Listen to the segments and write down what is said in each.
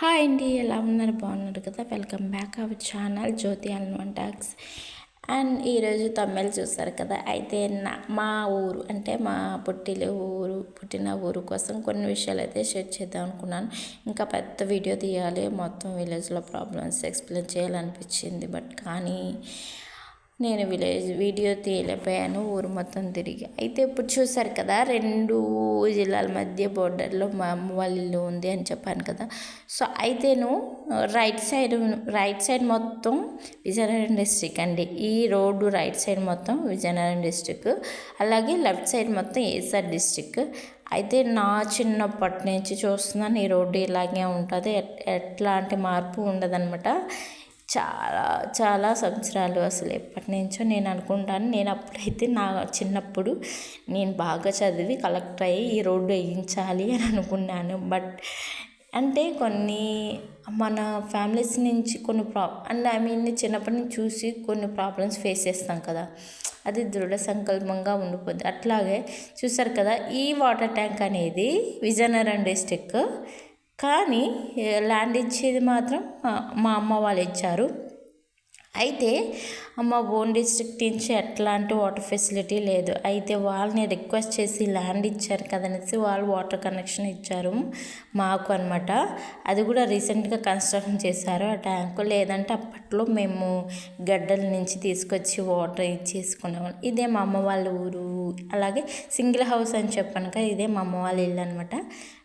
Hi అండి ఎలా ఉన్నారు? బాగున్నారు కదా? Welcome back our channel Jyothi అల్వన్ talks and ఈరోజు తమిళ్ చూస్తారు కదా? అయితే నా మా ఊరు అంటే మా పుట్టిన ఊరు పుట్టిన ఊరు కోసం కొన్ని విషయాలు అయితే షేర్ చేద్దాం అనుకున్నాను. ఇంకా పెద్ద వీడియో తీయాలి మొత్తం విలేజ్లో ప్రాబ్లమ్స్ ఎక్స్ప్లెయిన్ చేయాలనిపించింది బట్ కానీ నేను విలేజ్ వీడియో తీయలేకపోయాను ఊరు మొత్తం తిరిగి. అయితే ఇప్పుడు చూసారు కదా రెండు జిల్లాల మధ్య బోర్డర్లో మా అమ్మ వాళ్ళ ఇల్లు ఉంది అని చెప్పాను కదా. సో అయితేను రైట్ సైడ్ రైట్ సైడ్ మొత్తం విజయనగరం డిస్టిక్ అండి. ఈ రోడ్డు రైట్ సైడ్ మొత్తం విజయనగరం డిస్టిక్ అలాగే లెఫ్ట్ సైడ్ మొత్తం ఏసార్ డిస్టిక్ అయితే నా చిన్నప్పటి నుంచి చూస్తున్నాను ఈ రోడ్డు ఇలాగే ఉంటుంది. ఎట్లాంటి మార్పు ఉండదన్నమాట. చాలా చాలా సంవత్సరాలు అసలు ఎప్పటి నుంచో నేను అనుకుంటాను. నేను అప్పుడైతే నా చిన్నప్పుడు నేను బాగా చదివి కలెక్టర్ అయ్యి ఈ రోడ్డు వేయించాలి అని అనుకున్నాను. బట్ అంటే కొన్ని మన ఫ్యామిలీస్ నుంచి కొన్ని ప్రా అండ్ ఐ మీన్ చిన్నప్పటి నుంచి చూసి కొన్ని ప్రాబ్లమ్స్ ఫేస్ చేస్తాం కదా. అది దృఢ సంకల్పంగా ఉండిపోద్ది. అట్లాగే చూసారు కదా ఈ వాటర్ ట్యాంక్ అనేది విజయనగరం డిస్టిక్ కానీ ల్యాండ్ ఇచ్చేది మాత్రం మా అమ్మ వాళ్ళు ఇచ్చారు. అయితే మా ఓన్ డిస్ట్రిక్ట్ నుంచి ఎట్లాంటి వాటర్ ఫెసిలిటీ లేదు. అయితే వాళ్ళని రిక్వెస్ట్ చేసి ల్యాండ్ ఇచ్చారు కదనేసి వాళ్ళు వాటర్ కనెక్షన్ ఇచ్చారు మాకు అనమాట అది కూడా రీసెంట్గా కన్స్ట్రక్షన్ చేశారు. ఆ ట్యాంకు లేదంటే అప్పట్లో మేము గడ్డల నుంచి తీసుకొచ్చి వాటర్ ఇచ్చేసుకునేవాళ్ళం. ఇదే మా అమ్మ వాళ్ళ ఊరు. అలాగే సింగిల్ హౌస్ అని చెప్పాను కదా ఇదే మా అమ్మ వాళ్ళ ఇల్లు అనమాట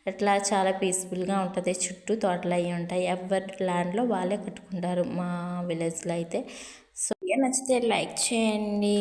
అట్లా చాలా పీస్ఫుల్గా ఉంటుంది. చుట్టూ తోటలు అవి ఉంటాయి. ఎవరి ల్యాండ్లో వాళ్ళే కట్టుకుంటారు మా విలేజ్లో అయితే. సో నచ్చితే లైక్ చేయండి.